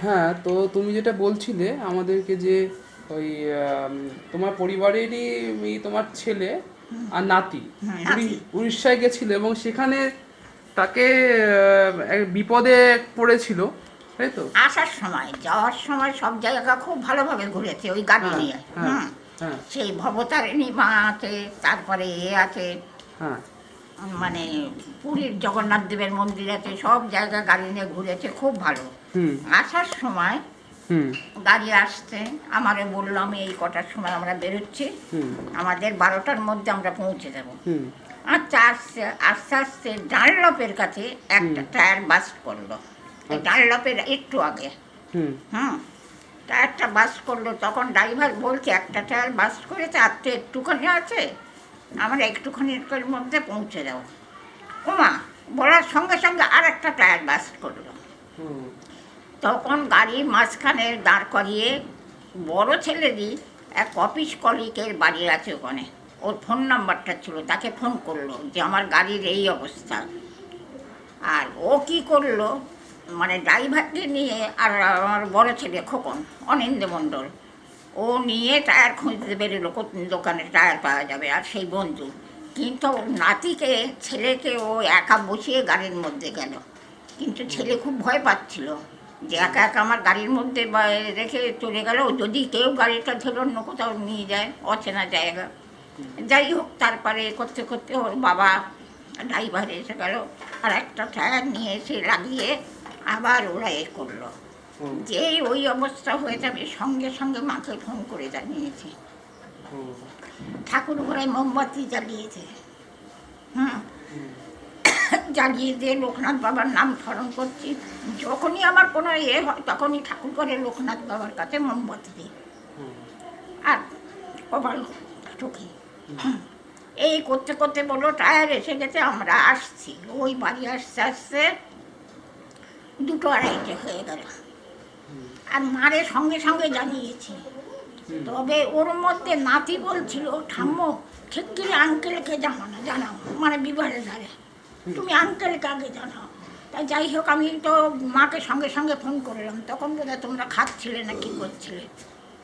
হ্যাঁ তো তুমি যেটা বলছিলে আমাদেরকে যে ওই তোমার পরিবারেরই তোমার ছেলে আর নাতি। উড়ি- উড়িষ্যায় গেছিল এবং সেখানে তাকে বিপদে পড়েছিল তাই তো? আসার সময় যাওয়ার সময় সব জায়গা খুব ভালোভাবে ঘুরেছে ওই গাড়ি হ্যাঁ, নিয়ে। হ্যাঁ, হ্যাঁ। সেই ভবতারিণী মা আছে তারপরে এ আছে। হ্যাঁ। মানে পুরীর জগন্নাথ দেবের মন্দির আছে সব জায়গা গাড়ি নিয়ে ঘুরেছে খুব ভালো। হুম। আসার সময় গাড়ি আসছে আমারে বললাম এই কটার সময় আমরা বেরোচ্ছি হুম। আমাদের বারোটার মধ্যে আমরা পৌঁছে যাব। হুম। আচ্ছা আসছে আস্তে আস্তে ডানলপের কাছে একটা টায়ার বাস্ট করল। এই ডানলপের একটু আগে। হুম। টায়ারটা বাস করল তখন ড্রাইভার বলছে একটা টায়ার বাস করেছে আর তো একটুখানি আছে? আমরা একটুখানির মধ্যে পৌঁছে যাব ওমা বলার সঙ্গে সঙ্গে আর একটা টায়ার বাস করল। তখন গাড়ি মাঝখানে দাঁড় করিয়ে বড় ছেলেরই এক অফিস কলিকের বাড়ি আছে ওখানে। ওর ফোন নাম্বারটা ছিল তাকে ফোন করল যে আমার গাড়ির এই অবস্থা। আর ও কি করল মানে ড্রাইভারকে নিয়ে আর আমার বড় ছেলে খোকন অনিন্দ মণ্ডল ও নিয়ে টায়ার খুঁজতে বেরোলো কোন দোকানে টায়ার পাওয়া যাবে আর সেই বন্ধু। কিন্তু ওর নাতিকে, ছেলেকে ও একা বসিয়ে গাড়ির মধ্যে গেল। কিন্তু ছেলে খুব ভয় পাচ্ছিল যে একা একা আমার গাড়ির মধ্যে রেখে চলে গেল। যদি কেউ গাড়িটা ধরে অন্য কোথাও নিয়ে যায়, অচেনা জায়গা। যাই হোক, তারপরে করতে করতে ওর বাবা ড্রাইভার এসে গেল। আর একটা টায়ার নিয়ে এসে লাগিয়ে আবার ওরা এ করল। যেই ওই অবস্থা হয়ে যাবে, সঙ্গে সঙ্গে মাকে ফোন করে জানিয়েছে। ঠাকুর ঘরে মোমবাতি জ্বালিয়েছে। হুম? জ্বালিয়ে দিয়ে লোকনাথ বাবার নাম স্মরণ করছি। যখনই আমার কোনো ইয়ে হয়, তখনই ঠাকুর করে লোকনাথ বাবার কাছে মোমবাতি দিই। আর কপাল ঠুকি। এই করতে করতে বলল টায়ার এসে গেছে, আমরা আসছি। ওই বাড়ি আসতে আসতে দুটো আড়াইটে হয়ে গেল। আর মারে সঙ্গে সঙ্গে জানিয়েছি। তবে ওর মধ্যে নাতি বলছিল, ঠাম্মো ঠিক ঠিকগিরি আঙ্কেলকে জানানো জানাও মানে বিবাহের ধারে। তুমি আঙ্কেলকে আগে জানাও। তাই যাই হোক, আমি তো মাকে সঙ্গে সঙ্গে ফোন করলাম। তখন বোধহয় তোমরা খাচ্ছিলে না, কি করছিলে?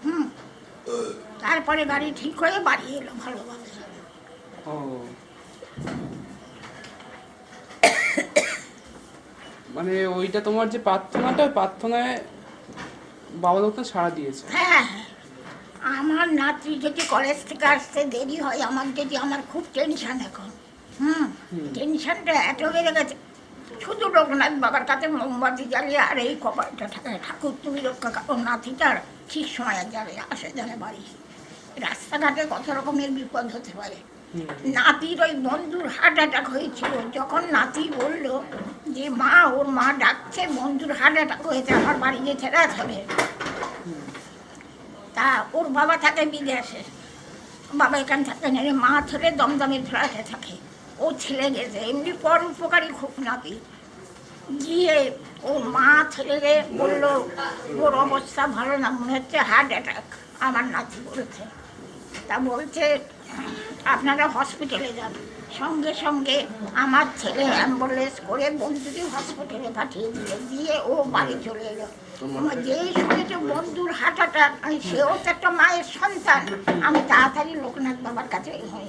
হুম। তারপরে গাড়ি ঠিক হয়ে বাড়ি এলো ভালোভাবে। মানে ওইটা তোমার যে প্রার্থনাটা, প্রার্থনায় বাবা লোকটা সাড়া দিয়েছে। হ্যাঁ হ্যাঁ। আমার নাতি যদি কলেজ থেকে আসতে দেরি হয় আমার যদি আমার খুব টেনশন এখন। হুম। টেনশনটা এত বেড়ে গেছে। শুধু লোকনাথ বাবার কাছে মোমবাতি জ্বালিয়ে আর এই কপালটা থাকে ঠাকুর তুমি রক্ষা করো। নাতিটার ঠিক সময় যাবে আসে যাবে বাড়ি। রাস্তাঘাটে কত রকমের বিপদ হতে পারে। নাতির ওই বন্ধুর হার্ট অ্যাটাক হয়েছিল। যখন নাতি বলল যে, মা, ওর মা ডাকছে, বন্ধুর হার্ট অ্যাটাক হয়েছে, আমার বাড়ি রাত হবে। তা ওর বাবা থাকে বিদেশে। বাবা এখান থাকে না। মা ছেলে দমদমের ফ্ল্যাটে থাকে। ও ছেলে গেছে। এমনি পর উপকারী খুব নাতি। গিয়ে ওর মা ছেলেরে বলল, ওর অবস্থা ভালো না, মনে হচ্ছে হার্ট অ্যাটাক আমার নাতি বলছে। তা বলছে আপনারা হসপিটালে যান। সঙ্গে সঙ্গে আমার ছেলে অ্যাম্বুলেন্স করে বন্ধুকে হসপিটালে পাঠিয়ে দিল। দিয়ে ও বাড়ি চলে এলো। যেই শুনেছে বন্ধুর হার্ট অ্যাটাক সেও তো একটা মায়ের সন্তান। আমি তাড়াতাড়ি লোকনাথ বাবার কাছে হই।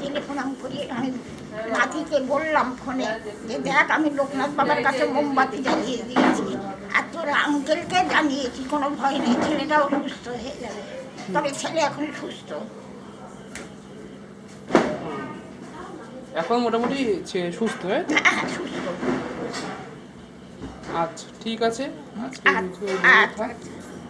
টেলিফোন আমি করি আমি নাতিকে বললাম ফোনে যে, দেখ, আমি লোকনাথ বাবার কাছে মোমবাতি জ্বালিয়ে দিয়েছি। আর তোর আঙ্কেলকে জানিয়েছি, কোনো ভয় নেই। ছেলেটাও সুস্থ হয়ে যাবে। তবে ছেলে এখন সুস্থ। এখন মোটামুটি সুস্থ হ্যাঁ? হ্যাঁ আচ্ছা ঠিক আছে। আজকে